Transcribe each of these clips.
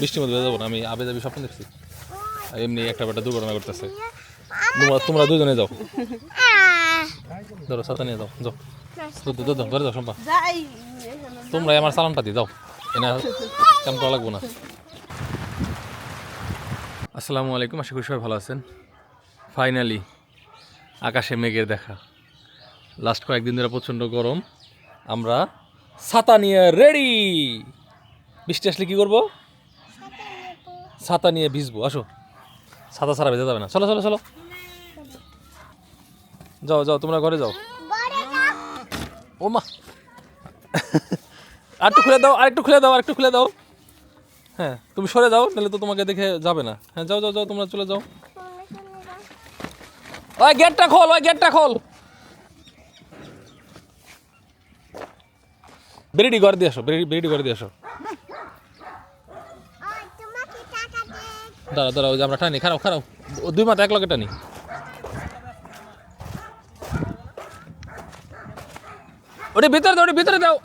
বৃষ্টির মধ্যে যাব না, আমি আবে যাবি স্বপ্ন দেখছি। এমনি একটা বেটা দুর্ঘটনা করতেছে তোমরা তোমরা দুজনে যাও। ধরো, সাথে নিয়ে যাও যাও। তোমরা আমার সালানটা দিয়ে দাও এনা কেমন করা লাগবো না। আসসালামু আলাইকুম, আশা করি সবাই ভালো আছেন। ফাইনালি আকাশে মেঘের দেখা। লাস্ট কয়েকদিন ধরে প্রচণ্ড গরম। আমরা ছাতা নিয়ে রেডি বৃষ্টি আসলে কি করব? ছাতা নিয়ে ভিজবো আসো। ছাতা ছাড়া ভেজা যাবে না। চলো চলো চলো। যাও যাও তোমরা ঘরে যাও। ও মা। আরেকটু খুলে দাও আরেকটু খুলে দাও আরেকটু খুলে দাও। হ্যাঁ তুমি সরে যাও নাহলে তো তোমাকে দেখে যাবে না। হ্যাঁ যাও যাও যাও তোমরা চলে যাও। ওই গেটটা খোল ওই গেটটা খোল। বেরিডি ঘর দিয়ে আসো বেরিডি বেরিডি ঘর দিয়ে আসো। দাঁড়া দাঁড়া ওই যে আমরা টানি খারাপ খারাপ দুই মাথা এক লগে টানি। ওটা ভিতরে দাও ওটা ভিতরে দাও।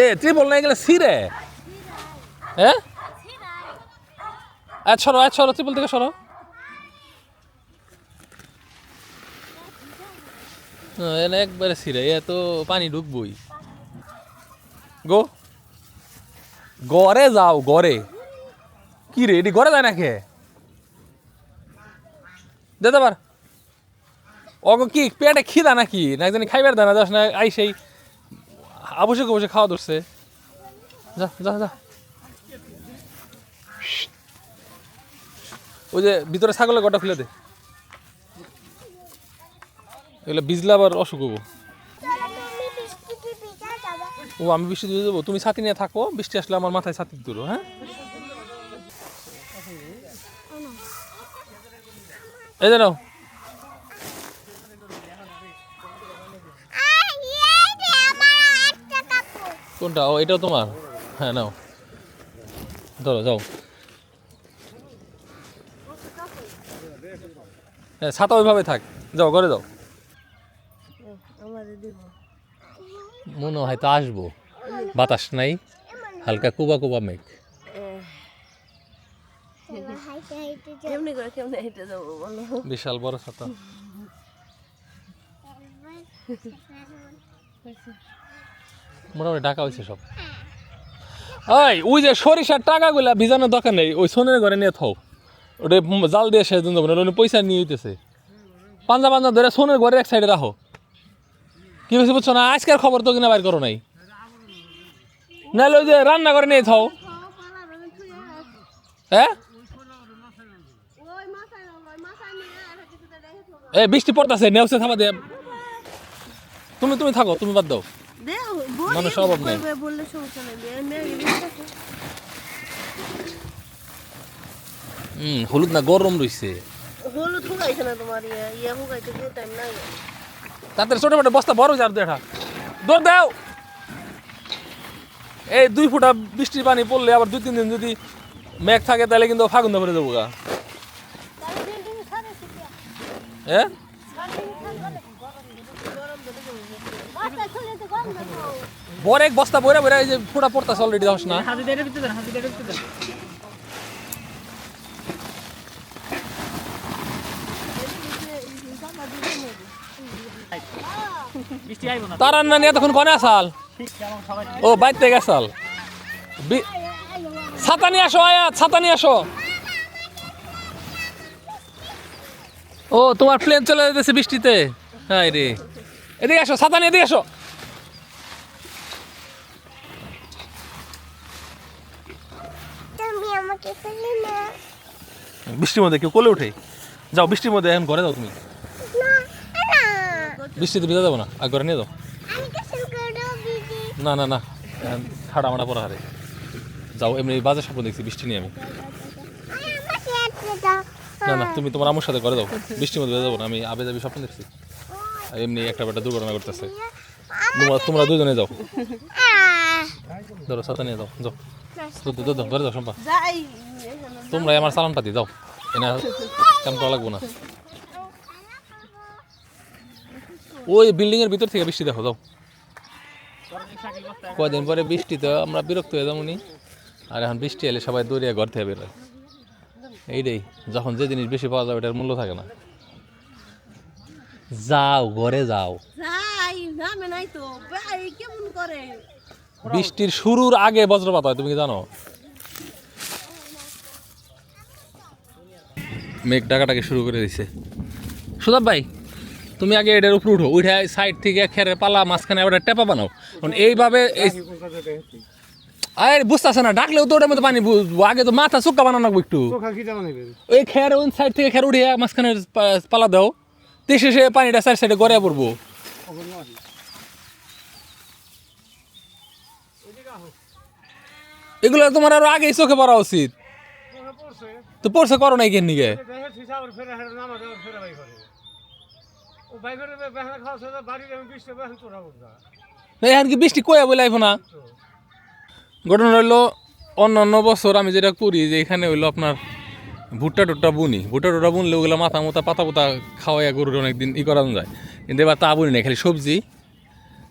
এ ত্রিপল না গেলে সিরে হ্যাঁ আজ সরো আজ সরো ত্রিপল থেকে সরো। হ্যাঁ, একবারে সিরে এ তো পানি ঢুকবই। গো। গড়ে যাও, গড়ে। কি রে, এটি গড়ে যায় না কে দে পার অগো কি, পেটে খিদা নাকি? না একজন খাইবার দানা যাস না, আই সেই অবশ্যই অবশ্যই খাওয়া ধরছে। যা যা যা। ওই যে ভিতরে ছাগলের গোটা খুলে দে। এগুলো বিজলা আবার অসুখ হব। ও, আমি বৃষ্টি দিয়ে দেবো তুমি ছাতি নিয়ে থাকো, বৃষ্টি আসলে আমার মাথায় ছাতি দিল হ্যাঁ? এই নাও। কোনটা? ও, এটাও তোমার? হ্যাঁ নাও। ধরো, যাও। হ্যাঁ ছাতা ওইভাবে থাক। যাও, ঘরে যাও। মনে হয় তো আসব। বাতাস নাই হালকা কুবা কুবা মেঘ। বিশাল বড় ছাতা মোটামুটি ঢাকা হয়েছে সব। ওই ওই যে সরিষার টাকাগুলা ভিজানোর দরকার নেই ওই সোনের ঘরে নিয়ে থাও। ওটা জাল দিয়ে শেষ দিন যাব না পয়সা নিয়ে হইতেছে। পাঞ্জা পাঞ্জা ধরে সোনের ঘরের এক সাইডে রাখো। কি হয়েছে বুঝছ না? আজকের খবর তো কিনা বাইর করো নাই। নাহলে ওই যে রান্না করে নিয়ে থাও। হ্যাঁ? এ, বৃষ্টি পড়তেছে নেওসে থামা দে। তুমি তুমি থাকো, তুমি বাদ দাও। মানুষ অভাব নেই। হলুদ না গরম রইছে। হলুদ হুকাইছে না তোমার ইয়ে হুকাইতে টাইম নাই। তাদের ছোট ছোট বস্তা বড় যার দেখা। দৌড় দাও। এই দুই ফুটা বৃষ্টির পানি পড়লে আবার দুই তিন দিন যদি মেঘ থাকে তাহলে কিন্তু ফাগুন ধরে দেবো গা। হ্যাঁ? বড় এক বস্তা বইরা বইরা এই যে ফুটা পড়তাছে অলরেডি দশ না। দেন বৃষ্টি আইব না তার না নিয়ে তখন কনে আসাল ও বাইতে গেছাল। ছাতা নিয়ে আসো আয়াত ছাতা নিয়ে আসো। ও তোমার প্লেন চলে যেতেছে বৃষ্টিতে। হ্যাঁ রে। এদিকে আসো ছাতা নিয়ে এদিকে আসো। তুমি আমাকে ফেলে না। বৃষ্টির মধ্যে কেউ কোলে উঠে? যাও বৃষ্টির মধ্যে এখন ঘরে যাও তুমি। বৃষ্টিতে ভিজা যাব না? আর ঘরে নিয়ে যাও। না না না। ঠাড়া মাটা পড়া হারে। যাও এমনি বাজার স্বপ্ন দেখছি বৃষ্টি নিয়ে আমি। দাও। না না তুমি তোমার আমার সাথে ঘরে যাও। বৃষ্টির মধ্যে যাব না আমি আবে যাবি স্বপ্ন দেখছি। এমনি একটা বেটা দুর্ঘটনা করতেছে তোমরা তোমরা দুজনে যাও। ধরো ছাতা নিয়ে যাও। যাও। যাও সম্পা তোমরা আমার সালান পাতি দাও এনে কেমন করা লাগবো না। ওই বিল্ডিং এর ভিতর থেকে বৃষ্টি দেখো যাও। কদিন পরে বৃষ্টি তো আমরা বিরক্ত হয়ে যাব নি। আর এখন বৃষ্টি এলে সবাই দৌড়িয়ে ঘর থেকে বেরোয় এইটাই যখন যে জিনিস বেশি পাওয়া যাবে এটার মূল্য থাকে না। যাও ঘরে যাও। বৃষ্টির শুরুর আগে বজ্রপাত হয় তুমি কি জানো? মেঘ ডাকাটাকে শুরু করে দিছে। সুদাব ভাই তুমি আগে এটার উপরে উঠো উঠে সাইড থেকে খেরের পালা মাঝখানে আবার টেপা বানাও। কারণ এইভাবে এই- আরে বুঝতেছে না ডাকলেও তো ওটার মধ্যে পানি বুঝব আগে তো মাথা চুক্কা বানানো লাগবে একটু। ওই খের ওই সাইড থেকে খের উঠিয়ে মাঝখানে পালা দাও। তে শেষে পানিটা সাইড সাইডে গড়িয়ে পড়ব। এগুলো তোমার আরও আগেই চোখে পড়া উচিত। তো পড়ছে করো নাই কেন নিকে এই কি বৃষ্টি কয়া বলে আইফো না? ঘটনা হইল অন্য অন্য বছর আমি যেটা করি যে এখানে হইল আপনার ভুট্টা টুট্টা বুনি। ভুট্টা টুট্টা বুনলে ওগুলো মাথা মোতা পাতা পোতা খাওয়াইয়া গরুর অনেকদিন ই করানো যায়। কিন্তু এবার তা বুনি না খালি সবজি।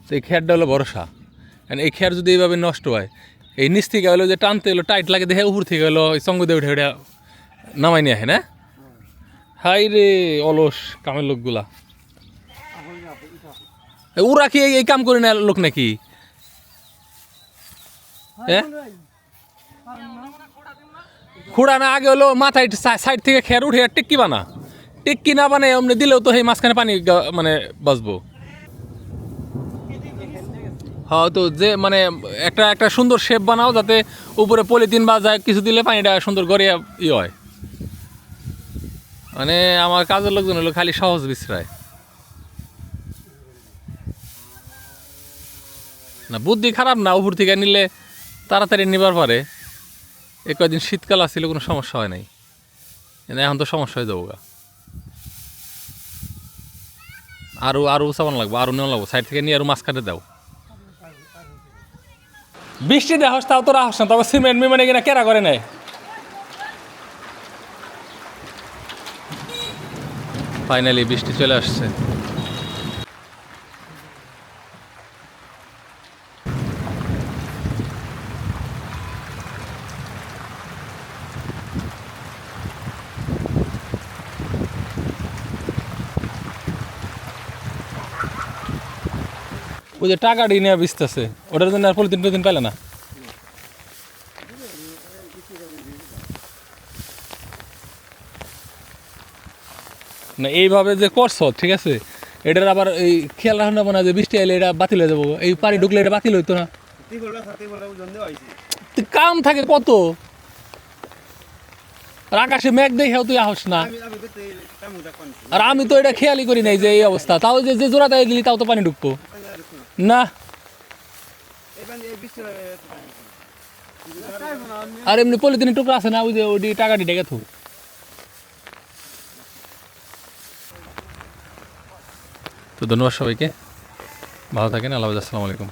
তো এই খেরটা হলো ভরসা। কারণ এই খের যদি এইভাবে নষ্ট হয় এই নিচ থেকে হলো যে টানতে হলো টাইট লাগে দেখে উপর থেকে হলো সঙ্গ দিয়ে উঠে উঠে নামাই নিয়ে আসে না? হাই রে অলস কামের লোকগুলা। ওরা কি এই- কাম করে না লোক নাকি? হ্যাঁ? খুঁড়া না আগে হলো মাথায় সাইড থেকে খের উঠে টিক্কি বানা। টিক্কি না বানায় অমনি দিলেও তো সেই মাঝখানে পানি মানে বাঁচবো। হ্যাঁ তো যে মানে একটা একটা সুন্দর শেপ বানাও যাতে উপরে পলিথিন বা যায় কিছু দিলে পানিটা সুন্দর করে ই হয়। মানে আমার কাজের লোকজন হলো খালি সহজ বিশ্রায়। না, বুদ্ধি খারাপ না, উপর থেকে নিলে তাড়াতাড়ি নিবার পারে এ কয়দিন শীতকাল আসছিল কোনো সমস্যা হয় নাই। এখন তো সমস্যা হয়ে যাব আরও আরও উঁচাবান লাগবো আরও নেওয়া লাগবো, সাইড থেকে নিয়ে আরও মাছ কাটে দাও। বৃষ্টি দেহস তাও তো রাহস না, তবে সিমেন্ট মিমেন্ট কিনা কেরা করে নেয়? ফাইনালি বৃষ্টি চলে আসছে। ওই যে টাকাটি নিয়ে বিচতেছে, ওটার জন্য আর পলিথিন টলিথিন পেলে না? না, এইভাবে যে করছ, ঠিক আছে? এটার আবার এই খেয়াল রাখা না যে বৃষ্টি এলে এটা বাতিল হয়ে যাব। এই পানি ঢুকলে এটা বাতিল হইতো না। কাম থাকে কত? আর আকাশে মেঘ দেখেও তুই আহস না। আর আমি তো এটা খেয়ালই করি নাই যে এই অবস্থা। তাও যে যে জোড়া তাই দিলি, তাও তো পানি ঢুকবো। না। আর এমনি পলিথিনের টুকরা আছে না, ওই যে ওই টাকাটি ডেকে থু তো ধন্যবাদ সবাইকে। ভালো থাকেন, আল্লাহ আসসালামু আলাইকুম।